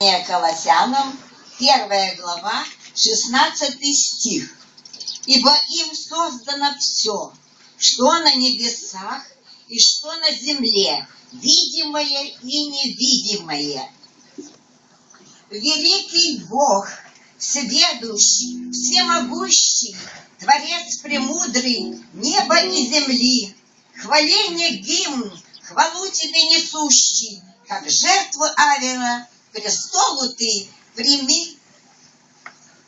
Колоссянам, первая глава, 16 стих. Ибо им создано все, что на небесах и что на земле, видимое и невидимое. Великий Бог, сведущий, всемогущий, Творец премудрый, неба и земли, хваление гимн, хвалу тебе несущий, как жертву Авера престолу ты прими.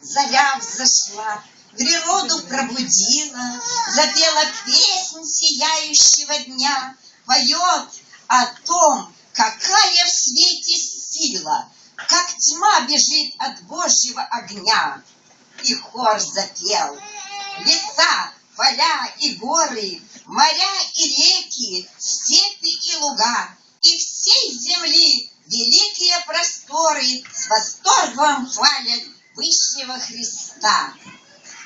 Заря взошла, природу пробудила, Запела песнь сияющего дня, Поет о том, какая в свете сила, Как тьма бежит от Божьего огня. И хор запел. Леса, поля и горы, Моря и реки, степи и луга, И всей земли великие просторы с восторгом хвалят Высшего Христа.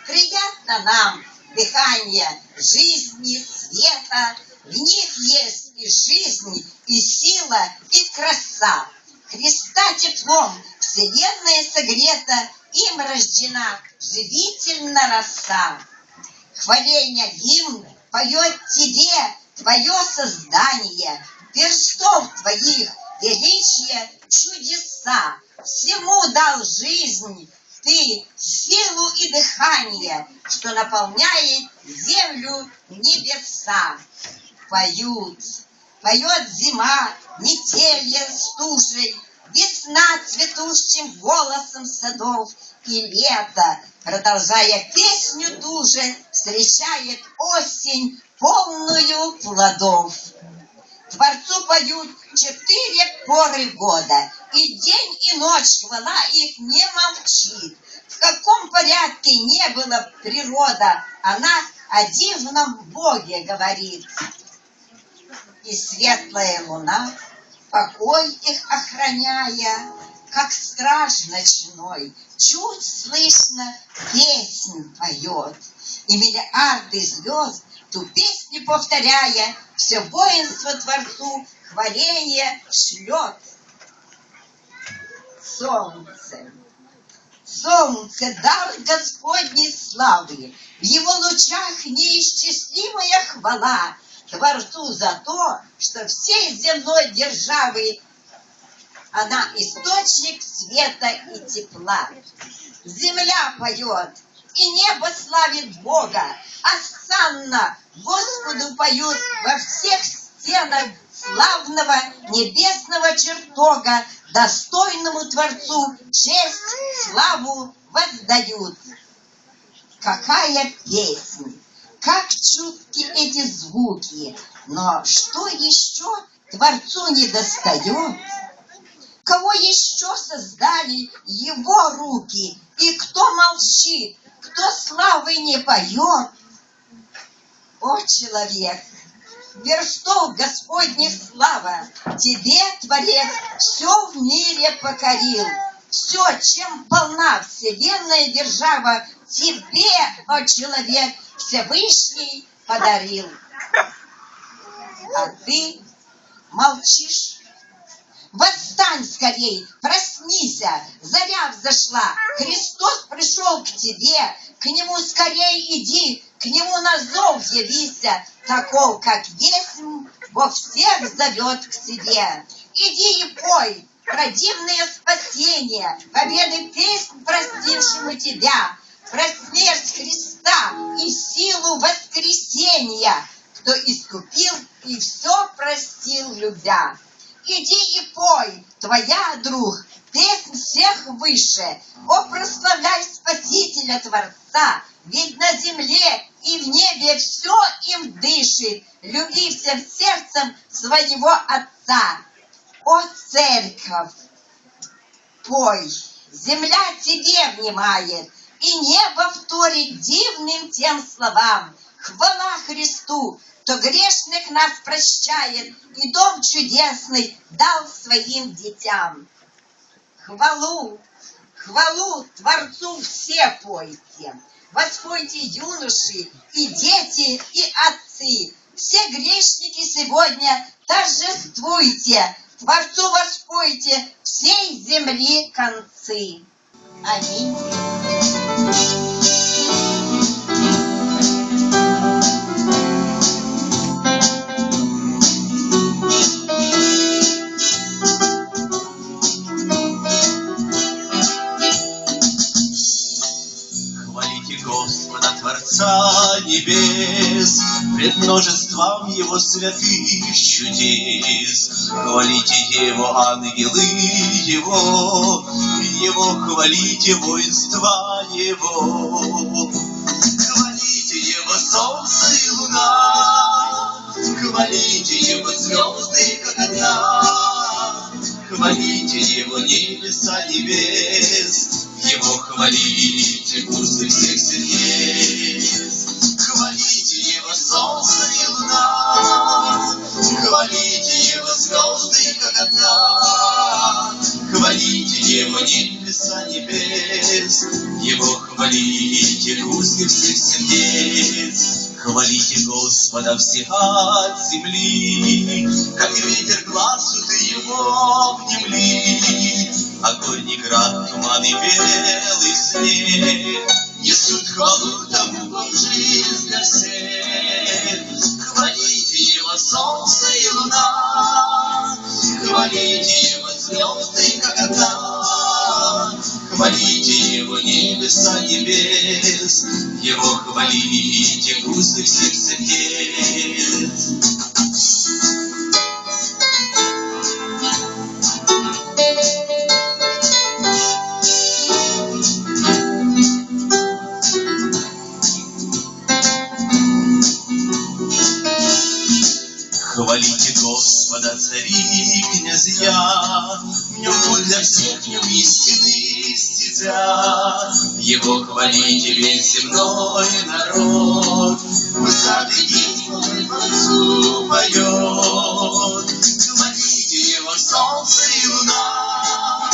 Приятно нам дыхание жизни, света, в них есть и жизнь, и сила, и краса. Христа теплом вселенная согрета, им рождена живительно роса. Хваление гимн поет тебе твое создание, перстов твоих величие, чудеса, всему дал жизнь, ты силу и дыхание, что наполняет землю небеса. Поют, поет зима, метелье стужей, весна цветущим голосом садов, и лето, продолжая песню ту же, встречает осень полную плодов. Творцу поют четыре поры года, и день и ночь хвала их не молчит. В каком порядке не было природа, она о дивном Боге говорит. И светлая луна, покой их охраняя, как страж ночной, чуть слышно песнь поет. И миллиарды звезд ту песню повторяя, все воинство Творцу хваление шлет. Солнце, солнце, дар Господней славы, в его лучах неисчислимая хвала Творцу за то, что всей земной державы она источник света и тепла. Земля поет, и небо славит Бога, осанна Господу поют во всех стенах славного небесного чертога, достойному Творцу честь, славу воздают. Какая песня! Как чутки эти звуки! Но что еще Творцу не достает? Кого еще создали его руки? И кто молчит, кто славы не поет? О, человек, верстов Господних слава, Тебе, Творец, все в мире покорил. Все, чем полна вселенная держава, Тебе, о человек, Всевышний подарил. А ты молчишь. Восстань скорей, проснися, заря взошла, Христос пришел к тебе, к Нему скорей иди, к Нему на зов явися, таков, как есть, во всех зовет к себе. Иди и пой про дивное спасение, победы песнь простившему тебя, про смерть Христа и силу воскресения, кто искупил и все простил, любя. Иди и пой, твоя, друг, песнь всех выше. О, прославляй Спасителя Творца, ведь на земле и в небе все им дышит. Люби всем сердцем своего Отца. О, церковь, пой, земля тебе внимает, и небо вторит дивным тем словам. Хвала Христу, кто грешных нас прощает и дом чудесный дал своим детям. Хвалу, хвалу Творцу все пойте, воспойте юноши и дети, и отцы, все грешники сегодня торжествуйте, Творцу воспойте всей земли концы. Аминь. Хвалите Господа, Творца небес, Пред множеством Его святых чудес. Хвалите Его, ангелы Его, Его хвалите, воинства Его. Хвалите Его, солнце и луна, Хвалите Его, звезды, как одна. Хвалите Его, небеса небес, Его хвалите, густы всех сердец. Хвалите Его, солнце и луна, Хвалите Его, звезды, как одна. Хвалите Его, небеса небес, Его хвалите, густы всех сердец. Хвалите Господа все от земли, Как ветер глазу ты его внемли. Огонь и град, туман и белый снег Несут хвалу тому, жизнь для всех. Хвалите его солнце и луна, Хвалите его звезды, как одна. Хвалите его небеса небес, Его хвалите густы всех сердец. Хвалите весь земной народ, Усатый день Творцу поет. Хвалите его солнце и луна,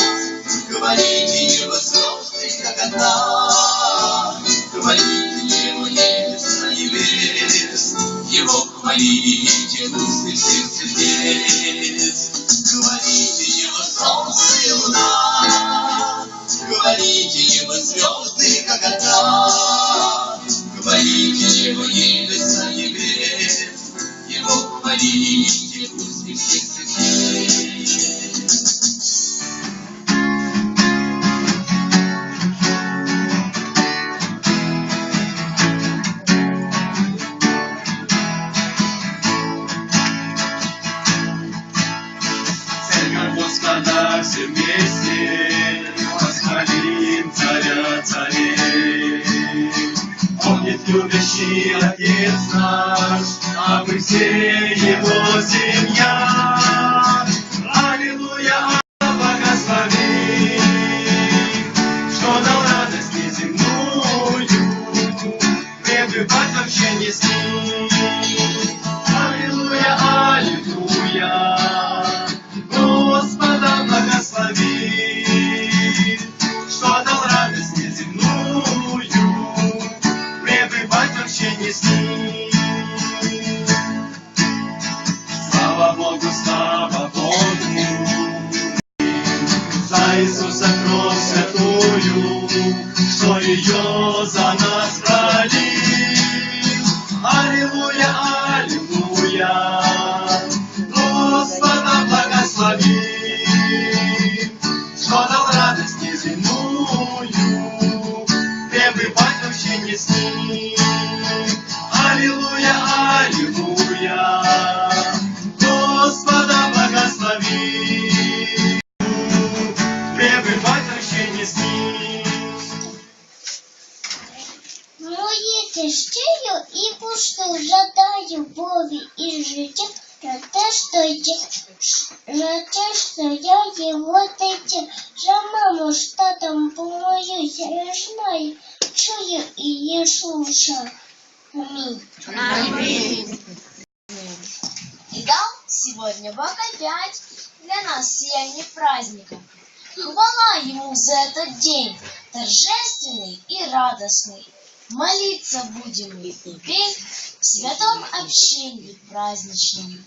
Хвалите его звезды, как одна. Хвалите его небеса небес, Его хвалите густы всех сердец. Хвалите его солнце и луна, Хвалите его звезды, как одна. Хвалите его небеса небес, Его хвалите густы всех сердец. Церковь Господа все вместе, Отец наш, а мы все его семья. Что Моїти щирю і пусту жадаю Бові і життя, за те, що я, за те, що я його дитя, за маму з татом помолюся, я знаю, чую і її слушаю. Амінь. И дал сегодня Бог опять для нас сияние праздника. Хвала Ему за этот день, торжественный и радостный. Молиться будем мы теперь в святом общении праздничном.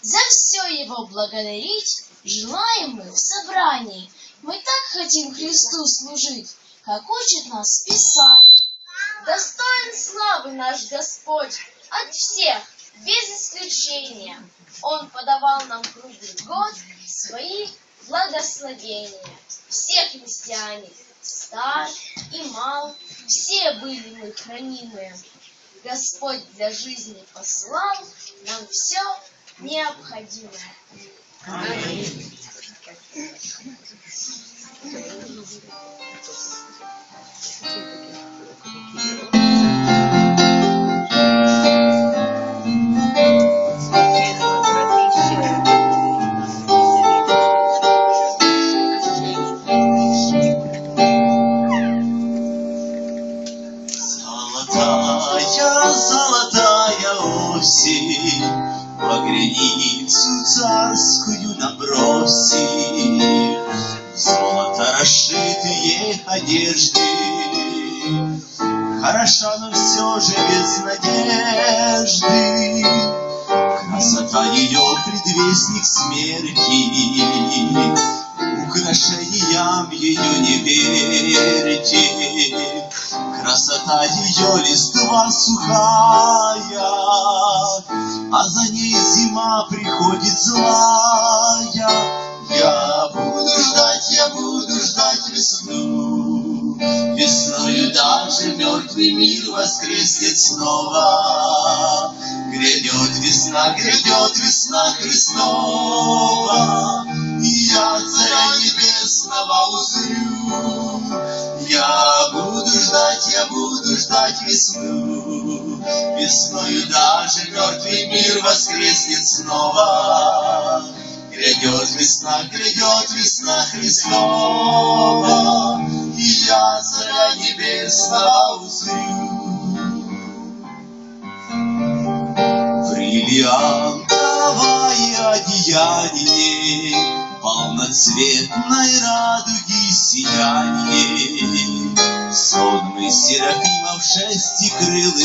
За все Его благодарить желаем мы в собрании. Мы так хотим Христу служить, как учит нас Писание. Достоин славы наш Господь от всех, без исключения. Он подавал нам круглый год свои благословения. Все христиане, стар и мал, все были мы хранимые. Господь для жизни послал нам все необходимое. Золотая, Красота ее листва сухая, А за ней зима приходит злая. Я буду ждать, я буду ждать весну. Весною даже мертвый мир воскреснет снова. Грядет весна, грядет весна Христова, я царя небесного узрю. Я буду ждать, я буду ждать весну. Весною даже мертвый мир воскреснет снова. Грядет весна, грядет весна Христова, И я царя небесного узрю. Бриллиантовое одеяние, Полноцветной радуги сияние, Сонмы серафимов шестикрылых,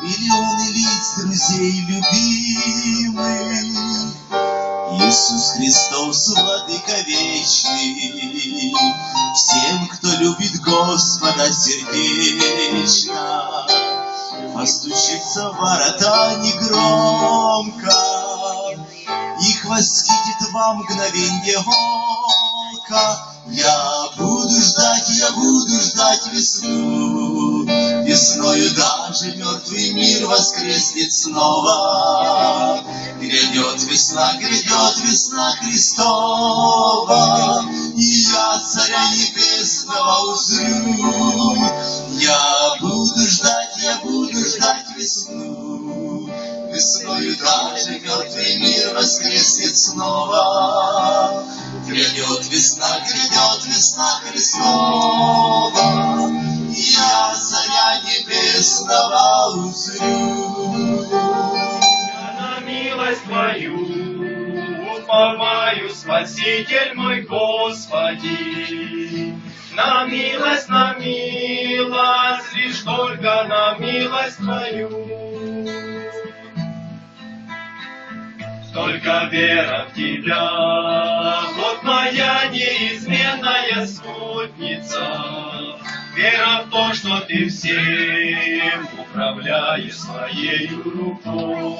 Миллионы лиц друзей любимых, Иисус Христос, Владыка вечный, Всем, кто любит Господа сердечно, Постучится в ворота негромко, Их восхитит во мгновенье ока. Я буду ждать, я буду ждать весну, Весною даже мертвый мир воскреснет снова. Грядет весна, грядет весна Христова, И я царя небесного узрю. Я буду ждать, я буду ждать весну, Весною даже мертвый мир воскреснет снова. Грядет весна, грядет весна Христова, я царя небесного узрю. Я на милость Твою уповаю, Спаситель мой Господи. На милость, на милость, лишь только на милость Твою. Только вера в Тебя, вот моя неизменная спутница. Вера в то, что Ты всем управляешь своей рукой.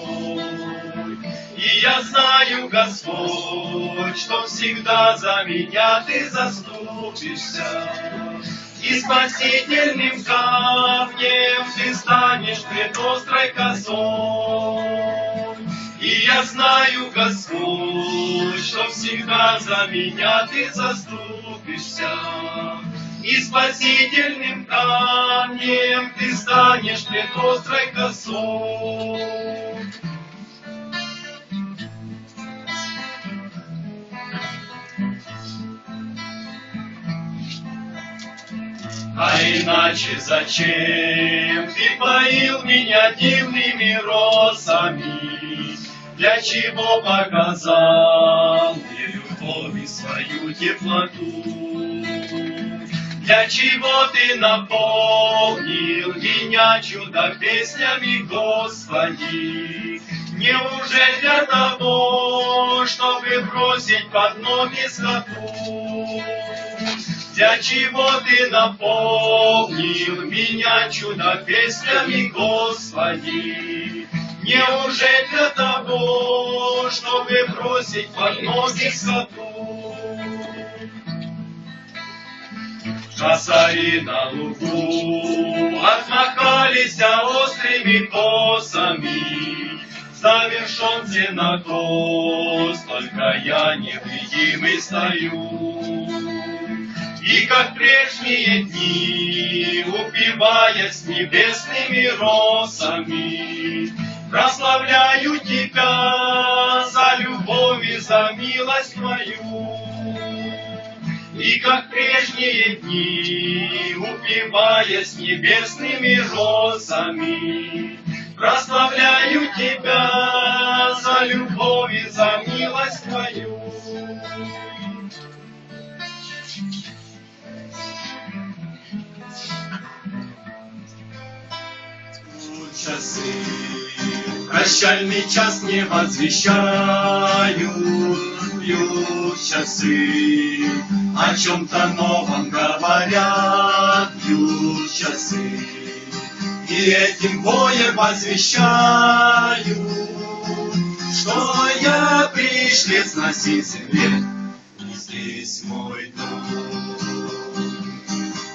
И я знаю, Господь, что всегда за меня Ты заступишься. И спасительным камнем Ты станешь пред острой косой. Я знаю, Господь, что всегда за меня Ты заступишься. И спасительным камнем Ты станешь пред острой косой. А иначе зачем ты поил меня дивными розами? Для чего показал мне любовь и свою теплоту? Для чего ты наполнил меня чудо песнями, Господи? Неужели для того, чтобы бросить под ноги скоту? Для чего ты наполнил меня чудо песнями, Господи? Неужели для того, чтобы бросить под ноги скоту? Косари на лугу отмахались острыми косами, Завершен сенокос, только я невредимый стою. И как прежние дни, упиваясь небесными росами, Прославляю Тебя за любовь и за милость Твою. И как прежние дни, упиваясь небесными росами, Прославляю Тебя за любовь и за милость Твою. Часы, прощальный час не возвещают, бьют часы, о чем-то новом говорят, бьют часы, и этим боем возвещают, что я пришлец на земле, и здесь мой дом.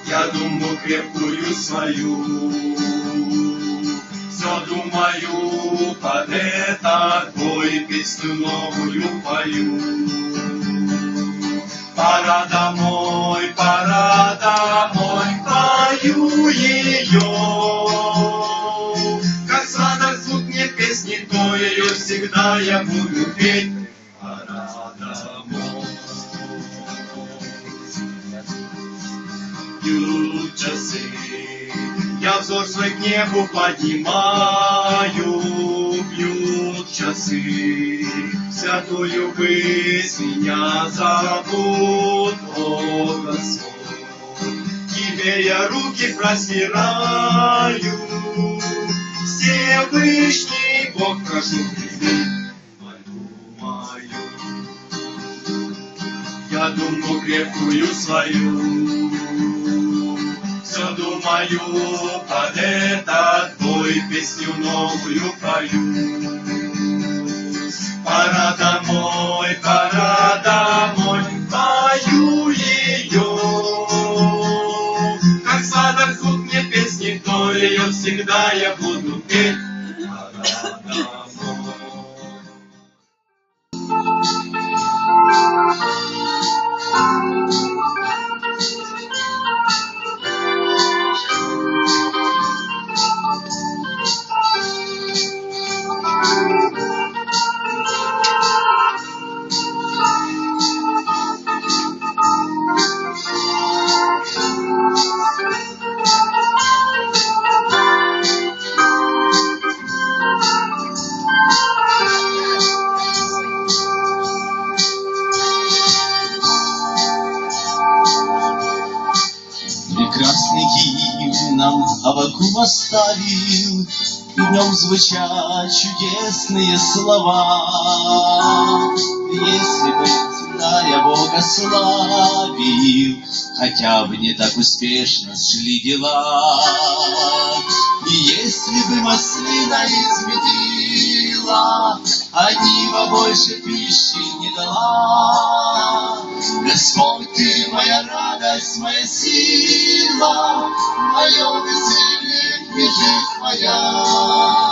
Я думаю крепкую свою, все думаю этот бой песню новую пою. Пора домой, пора домой, пою ее. Как сладок звук мне песни, то ее всегда я буду петь. Пора домой. Бьют часы, я взор свой к небу поднимаю, бьют часы, святую высь меня зовут, о Господь. Тебе я руки простираю, Всевышний Бог, прошу прими мольбу мою. Я думаю крепкую свою, все думаю под этот бой песню новую пою. Пора домой, пора домой, пою ее. Как сладок звук мне песни, то ее всегда я буду нам Авакум оставил, нем звучат чудесные слова. Если бы царя Бога славил, Хотя бы не так успешно шли дела. И если бы маслина изметила, А нива больше пищи не дала, Господь, Ты моя радость, моя сила, Мое веселье жизнь моя.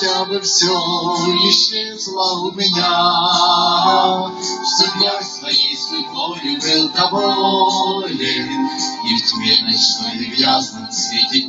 хотя бы все исчезло у меня. Чтоб я своей судьбой был доволен, И в тьме ночной и в ясном свете